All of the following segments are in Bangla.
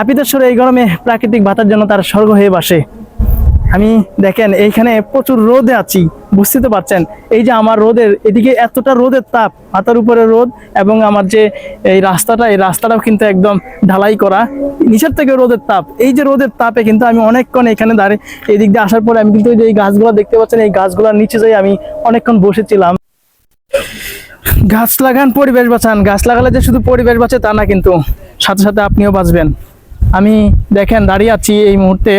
হাপিতেশ্বরে এই গরমে প্রাকৃতিক বাতার জন্য তার স্বর্গ হয়ে বাসে। আমি দেখেন, এইখানে প্রচুর রোদে আছি, বুঝতে তো পারছেন? এই যে আমার রোদের, এদিকে এতটা রোদের তাপ, মাথার উপরে রোদ এবং আমার যে এই রাস্তাটা, এই রাস্তাটাও কিন্তু একদম ঢালাই করা, নিচের থেকে রোদের তাপ। এই যে রোদের তাপে কিন্তু আমি অনেকক্ষণ এখানে দাঁড়িয়ে এই দিক দিয়ে আসার পরে আমি কিন্তু এই যে এই গাছগুলো দেখতে পাচ্ছেন, এই গাছগুলোর নিচে যাই আমি অনেকক্ষণ বসেছিলাম। গাছ লাগান, পরিবেশ বাঁচান। গাছ লাগালে যে শুধু পরিবেশ বাঁচে তা না কিন্তু, সাথে সাথে আপনিও বাঁচবেন। আমি দেখেন দাঁড়িয়ে আছি এই মুহূর্তে।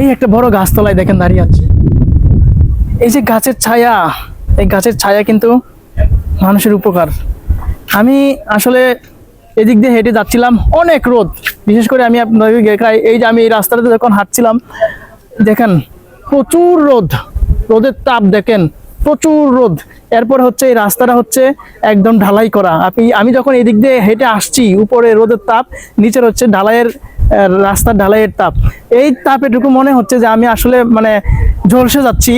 এই একটা বড় গাছতলায় দেখেন দাঁড়িয়ে আছি। এই যে গাছের ছায়া, এই গাছের ছায়া কিন্তু মানুষের উপকার। আমি আসলে এদিক দিয়ে হেঁটে যাচ্ছিলাম, অনেক রোদ। বিশেষ করে আমি আপনাদের এই যে আমি এই রাস্তাটাতে যখন হাঁটছিলাম, দেখেন প্রচুর রোদ। রোদের তাপ দেখেন প্রচুর রোদ। এরপর হচ্ছে এই রাস্তাটা হচ্ছে একদম ঢালাই করা। আপনি আমি যখন এদিক দিয়ে হেঁটে আসছি উপরে রোদের তাপ নিচের হচ্ছে ঢালাইয়ের আহ, রাস্তার ঢালাইয়ের তাপ। এই তাপেটুকু মনে হচ্ছে যে আমি আসলে মানে ঝলসে যাচ্ছি।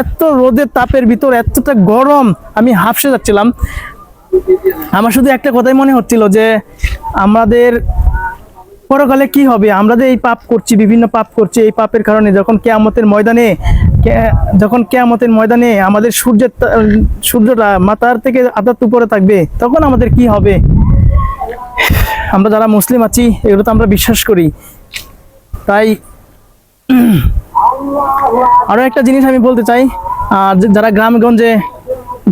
এত রোদের তাপের ভিতর এতটা গরম আমি হাফসে যাচ্ছিলাম। আমার শুধু একটা কথাই মনে হচ্ছিল যে আমাদের পরকালে কি হবে? আমরা যে এই পাপ করছি বিভিন্ন পাপ করছি এই পাপের কারণে যখন কেয়ামতের ময়দানে যখন কেয়ামতের ময়দানে আমাদের সূর্যের সূর্যটা মাতার থেকে আদাত উপরে থাকবে, তখন আমাদের কি হবে? আমরা যারা মুসলিম আছি, এগুলো তো আমরা বিশ্বাস করি। তাই, আরও একটা জিনিস আমি বলতে চাই, আর যারা গ্রামগঞ্জে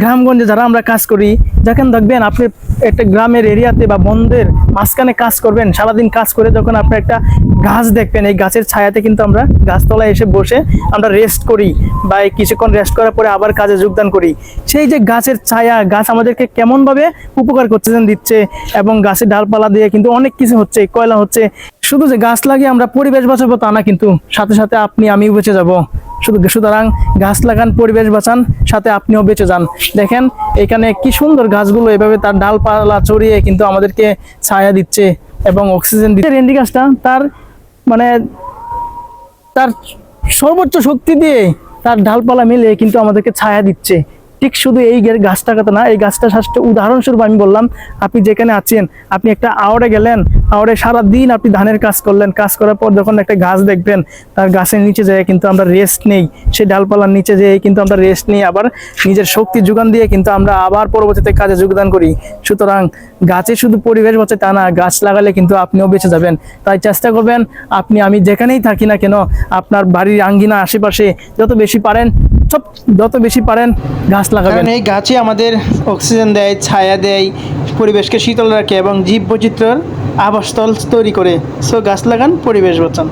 গ্রামগঞ্জে যারা আমরা কাজ করি যখন দেখবেন আপনি একটা গ্রামের এরিয়াতে বা বন্ধের মাঝখানে কাজ করবেন, সারাদিন কাজ করে যখন আপনি একটা গাছ দেখবেন, এই গাছের ছায়াতে কিন্তু আমরা গাছতলায় এসে বসে আমরা রেস্ট করি বা কিছুক্ষণ রেস্ট করার পরে আবার কাজে যোগদান করি। সেই যে গাছের ছায়া, গাছ আমাদেরকে কেমনভাবে উপকার করছে যেন দিচ্ছে এবং গাছের ডালপালা দিয়ে কিন্তু অনেক কিছু হচ্ছে, কয়লা হচ্ছে শুধু যে গাছ লাগিয়ে আমরা পরিবেশ বাঁচাবো তা না, কিন্তু সাথে সাথে আপনি আমিও বেঁচে যাব। শুধু সুতরাং গাছ লাগান, পরিবেশ বাঁচান, সাথে আপনিও বেঁচে যান। দেখেন, এখানে কি সুন্দর গাছগুলো, এভাবে তার ডালপালা চড়িয়ে কিন্তু আমাদেরকে ছায়া দিচ্ছে এবং অক্সিজেন দিচ্ছে। রেন্ডি গাছটা তার মানে তার সর্বোচ্চ শক্তি দিয়ে তার ডালপালা মিলে কিন্তু আমাদেরকে ছায়া দিচ্ছে। ঠিক শুধু এই গাছটা কথা না, এই গাছটা সাথে উদাহরণস্বরূপ আমি বললাম, আপনি যেখানে আছেন, আপনি একটা আওড়ে গেলেন, আওড়ে সারা দিন আপনি ধানের কাজ করলেন, কাজ করার পর যখন একটা গাছ দেখবেন, তার গাছের নিচে যেয়ে কিন্তু আমরা রেস্ট নেই সেই ডালপালার নিচে যেয়ে কিন্তু আমরা রেস্ট নিই আবার নিজের শক্তি যোগান দিয়ে কিন্তু আমরা আবার পরবর্তীতে কাজে যোগদান করি। সুতরাং গাছে শুধু পরিবেশ বাঁচে তা না, গাছ লাগালে কিন্তু আপনিও বেঁচে যাবেন। তাই চেষ্টা করবেন, আপনি আমি যেখানেই থাকি না কেন, আপনার বাড়ির আঙ্গিনা আশেপাশে যত বেশি পারেন সব যত বেশি পারেন গাছ লাগাবেন। এই গাছই আমাদের অক্সিজেন দেয়, ছায়া দেয়, পরিবেশকে শীতল রাখে এবং জীব বৈচিত্র্যের আবাসস্থল তৈরি করে। সো গাছ লাগান, পরিবেশ বাঁচান।